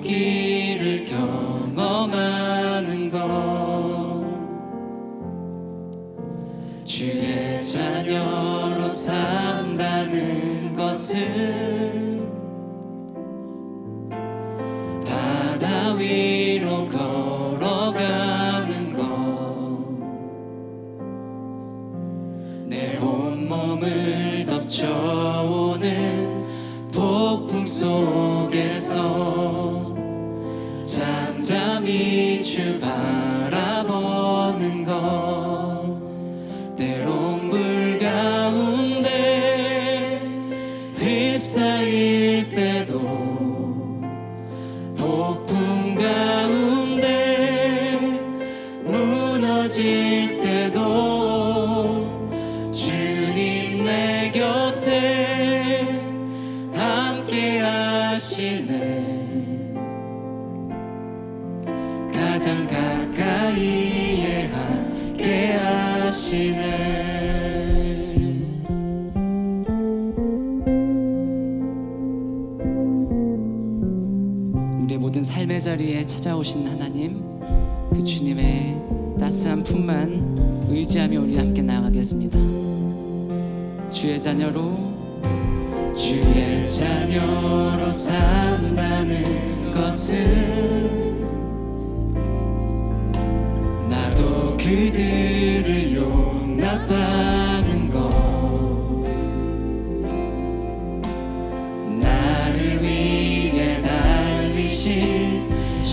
길을 경험한 휩싸일 때 찾아오신 하나님 그 주님의 따스한 품만 의지하며 우리 함께 나아가겠습니다. 주의 자녀로 주의 자녀로 산다는 것은 나도 그들을 용납다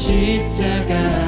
십자가.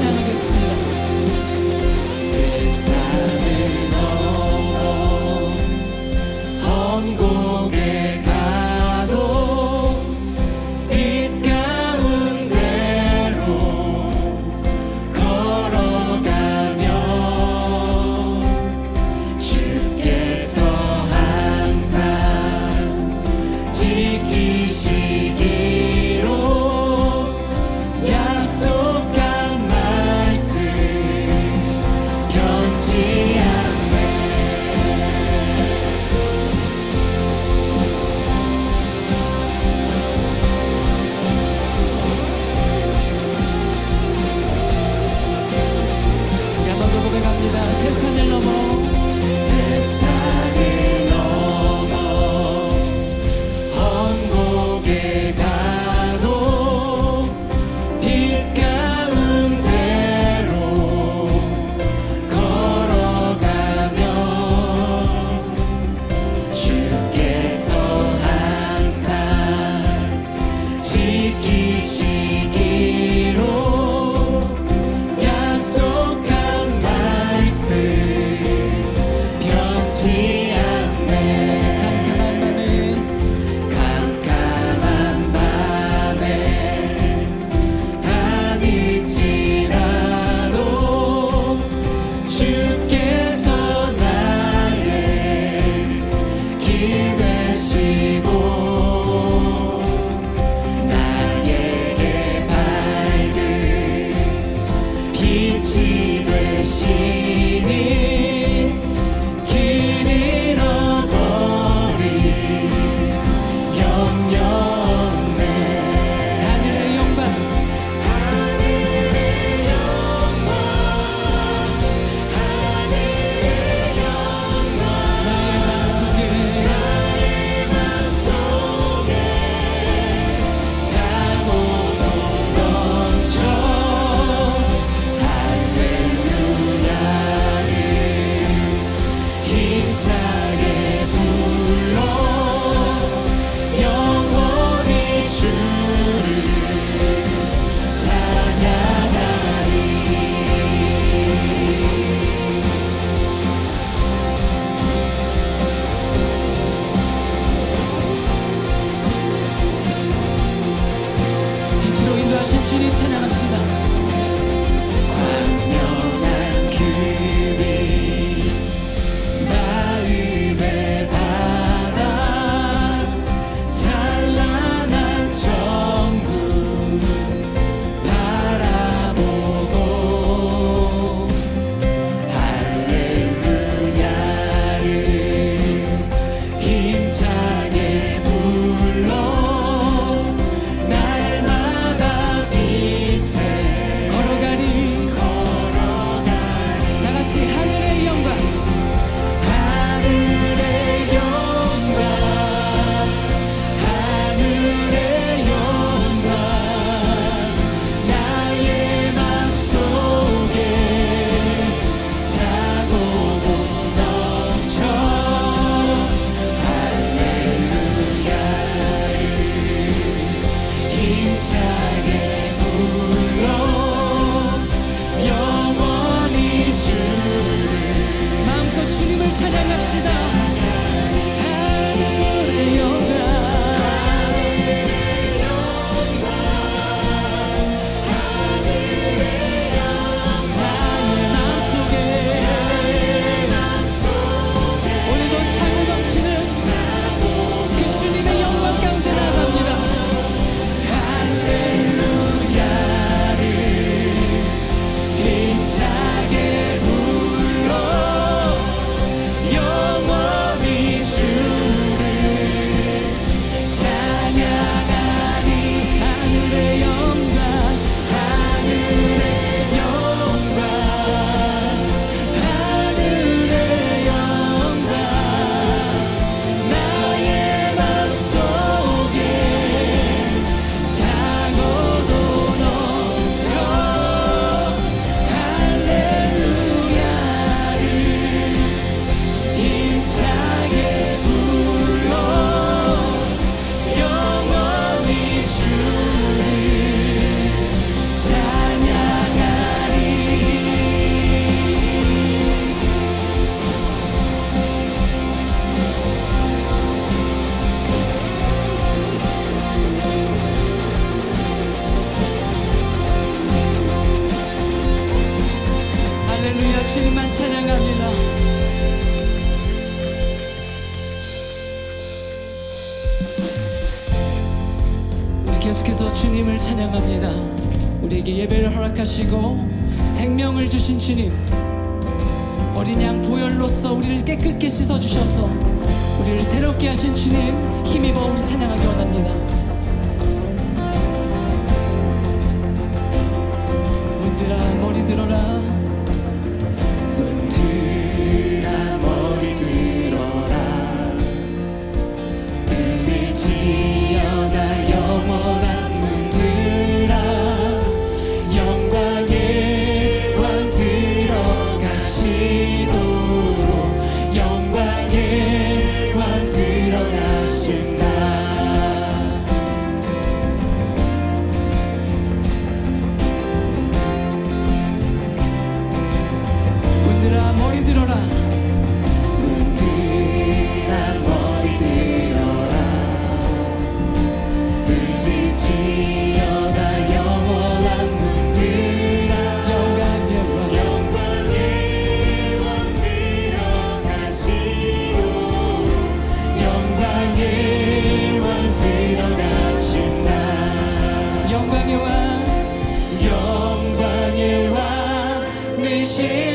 주님 계속해서 주님을 찬양합니다. 우리에게 예배를 허락하시고 생명을 주신 주님, 어린 양 보혈로서 우리를 깨끗게 씻어 주셔서 우리를 새롭게 하신 주님 힘입어 우리 찬양하기 원합니다. 문들아 머리 들어라. she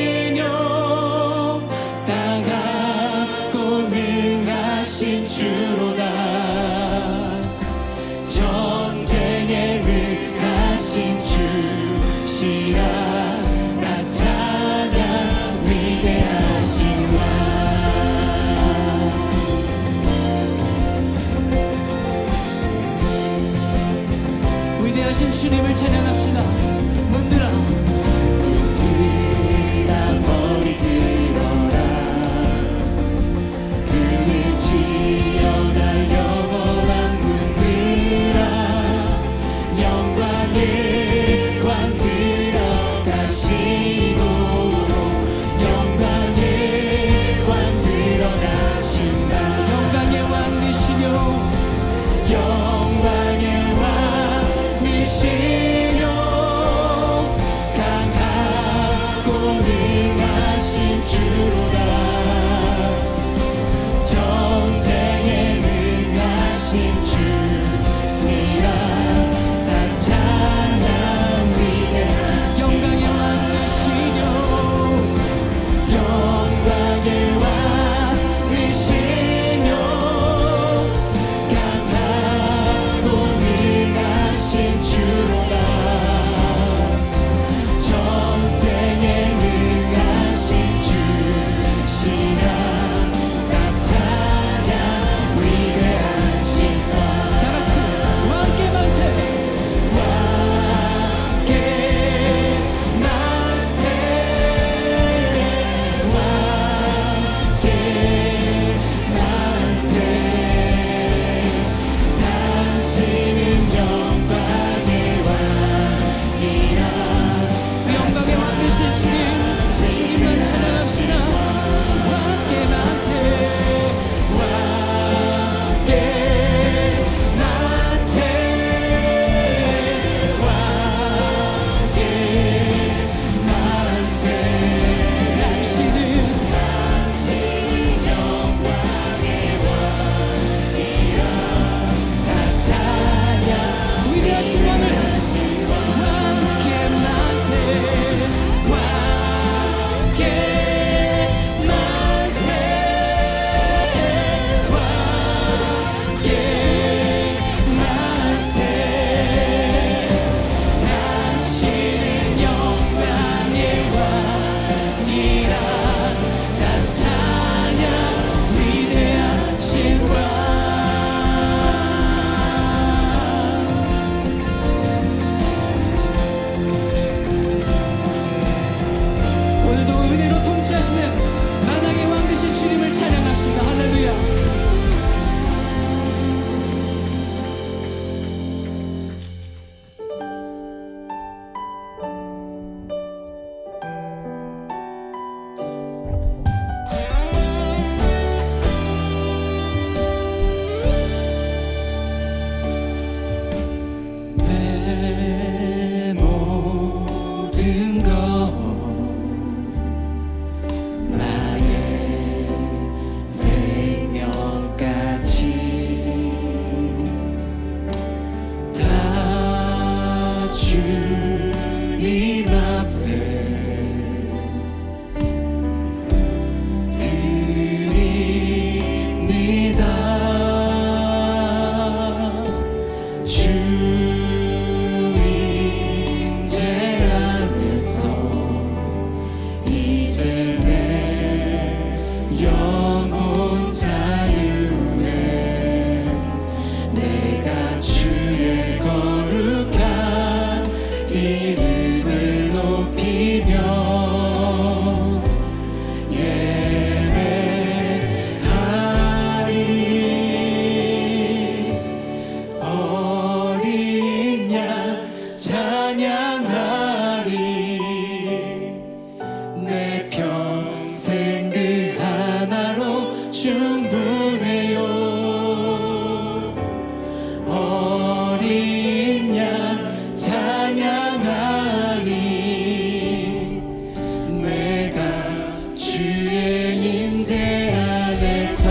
임재 안에서.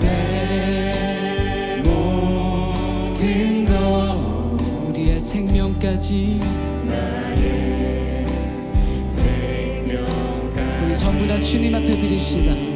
내 모든 것 우리의 생명까지. 나의 생명까지. 우리 전부 다 주님 앞에 드립시다.